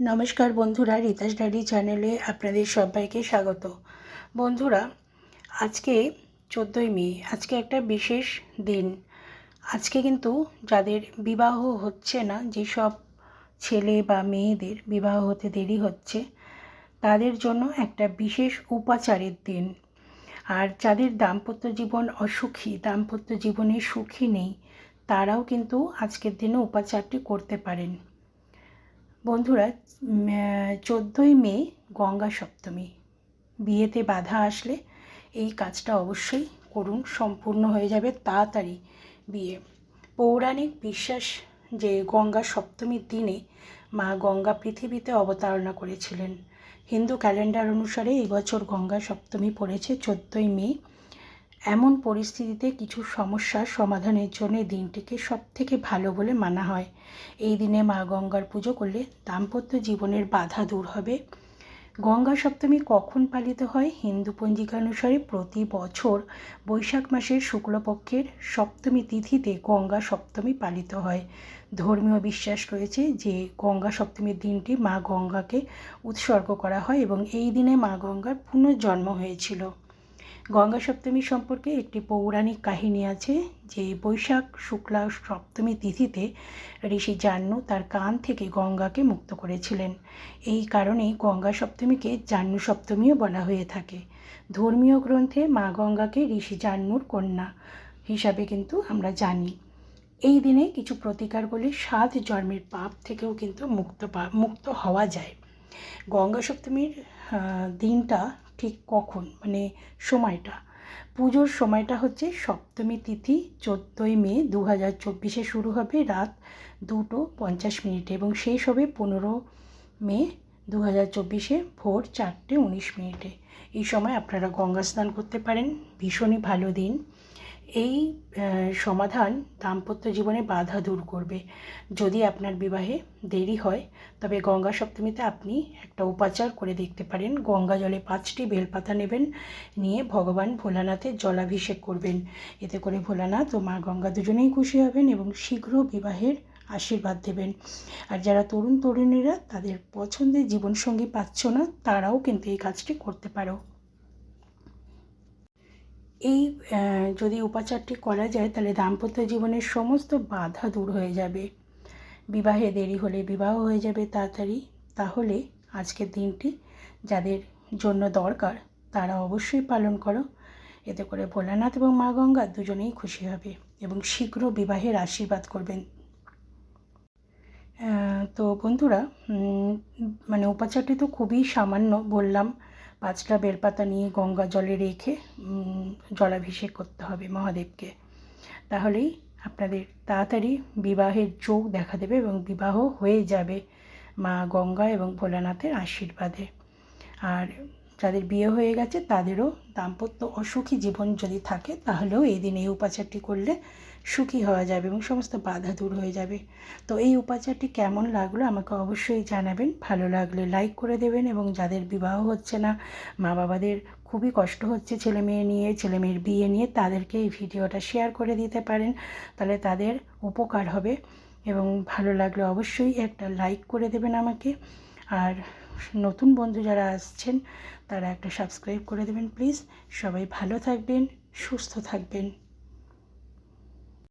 নমস্কার বন্ধুরা রিতাস ডাডি চ্যানেলে আপনাদের সবাইকে স্বাগত। বন্ধুরা, আজকে চোদ্দোই মে, আজকে একটা বিশেষ দিন। আজকে কিন্তু যাদের বিবাহ হচ্ছে না, যেসব ছেলে বা মেয়েদের বিবাহ হতে দেরি হচ্ছে, তাদের জন্য একটা বিশেষ উপাচারের দিন। আর যাদের দাম্পত্য জীবন অসুখী, দাম্পত্য জীবনে সুখী নেই, তারাও কিন্তু আজকের দিনে উপাচারটি করতে পারেন। বন্ধুরা চোদ্দোই মে, গঙ্গা সপ্তমী। বিয়েতে বাধা আসলে এই কাজটা অবশ্যই করুন, সম্পূর্ণ হয়ে যাবে তাড়াতাড়ি বিয়ে। পৌরাণিক বিশ্বাস যে গঙ্গা সপ্তমীর দিনে মা গঙ্গা পৃথিবীতে অবতারণা করেছিলেন। হিন্দু ক্যালেন্ডার অনুসারে এবছর গঙ্গা সপ্তমী পড়েছে চোদ্দোই মে। এমন পরিস্থিতিতে কিছু সমস্যার সমাধানের জন্য দিনটিকে সব থেকে ভালো বলে মানা হয়। এই দিনে মা গঙ্গার পুজো করলে দাম্পত্য জীবনের বাধা দূর হবে। গঙ্গা সপ্তমী কখন পালিত হয়? হিন্দু পঞ্জিকানুসারে প্রতি বছর বৈশাখ মাসের শুক্লপক্ষের সপ্তমী তিথিতে গঙ্গা সপ্তমী পালিত হয়। ধর্মীয় বিশ্বাস রয়েছে যে গঙ্গা সপ্তমীর দিনটি মা গঙ্গাকে উৎসর্গ করা হয় এবং এই দিনে মা গঙ্গার পুনর্জন্ম হয়েছিল। গঙ্গা সপ্তমী সম্পর্কে একটি পৌরাণিক কাহিনী আছে যে বৈশাখ, শুক্লা, সপ্তমী তিথিতে ঋষি জাহ্নু তার কান থেকে গঙ্গাকে মুক্ত করেছিলেন। এই কারণেই গঙ্গা সপ্তমীকে জাহ্নু সপ্তমীও বলা হয়ে থাকে। ধর্মীয় গ্রন্থে মা গঙ্গাকে ঋষি জাহ্নুর কন্যা হিসাবে কিন্তু আমরা জানি। এই দিনে কিছু প্রতিকার করলে সাত জন্মের পাপ থেকেও কিন্তু মুক্ত মুক্ত হওয়া যায়। গঙ্গা সপ্তমীর দিনটা ঠিক কখন? মানে সময়টা। পুজোর সময়টা হচ্ছে সপ্তমী তিথি, চোদ্দোই মে দু হাজার চব্বিশে শুরু হবে রাত দুটো পঞ্চাশ মিনিটে এবং শেষ হবে পনেরো মে দু হাজার চব্বিশে ভোর চারটে উনিশ মিনিটে। এই সময় আপনারা গঙ্গা স্নান করতে পারেন। ভীষণই ভালো দিন। এই সমাধান দাম্পত্য জীবনে বাধা দূর করবে। যদি আপনার বিবাহে দেরি হয়, তবে গঙ্গা সপ্তমীতে আপনি একটা উপাচার করে দেখতে পারেন। গঙ্গা জলে পাঁচটি বেলপাতা নেবেন, নিয়ে ভগবান ভোলানাথের জলাভিষেক করবেন। এতে করে ভোলানাথ ও মা গঙ্গা দুজনেই খুশি হবেন এবং শীঘ্র বিবাহের আশীর্বাদ দেবেন। আর যারা তরুণ তরুণীরা তাদের পছন্দের জীবনসঙ্গী পাচ্ছ না, তারাও কিন্তু এই কাজটি করতে পারো। এই যদি উপাচারটি করা যায়, তাহলে দাম্পত্য জীবনের সমস্ত বাধা দূর হয়ে যাবে। বিবাহে দেরি হলে বিবাহ হয়ে যাবে তাড়াতাড়ি। তাহলে আজকের দিনটি যাদের জন্য দরকার, তারা অবশ্যই পালন করো। এতে করে ভোলানাথ এবং মা গঙ্গা দুজনেই খুশি হবে এবং শীঘ্র বিবাহের আশীর্বাদ করবেন। তো বন্ধুরা মানে উপাচারটি তো খুবই সামান্য বললাম। পাঁচটা বেলপাতা নিয়ে গঙ্গা জলে রেখে জলাভিষেক করতে হবে মহাদেবকে। তাহলেই আপনাদের তাড়াতাড়ি বিবাহের যোগ দেখা দেবে এবং বিবাহ হয়ে যাবে মা গঙ্গা এবং ভোলানাথের আশীর্বাদে। আর যাদের বিয়ে হয়ে গেছে, তাদেরও দাম্পত্য অসুখী জীবন যদি থাকে, তাহলেও এই দিন এই উপাচারটি করলে সুখী হওয়া যাবে এবং সমস্ত বাধা দূর হয়ে যাবে। তো এই উপাচারটি কেমন লাগল আমাকে অবশ্যই জানাবেন। ভালো লাগলে লাইক করে দেবেন এবং যাদের বিবাহ হচ্ছে না মা বাবাদের খুবই কষ্ট হচ্ছে ছেলে মেয়ে নিয়ে, ছেলে মেয়ের বিয়ে নিয়ে, তাদেরকে এই ভিডিওটা শেয়ার করে দিতে পারেন, তাহলে তাদের উপকার হবে এবং ভালো লাগলে অবশ্যই একটা লাইক করে দেবেন আমাকে। আর নতুন বন্ধু যারা আসছেন, তারা একটা সাবস্ক্রাইব করে দেবেন প্লিজ সবাই ভালো থাকবেন, সুস্থ থাকবেন।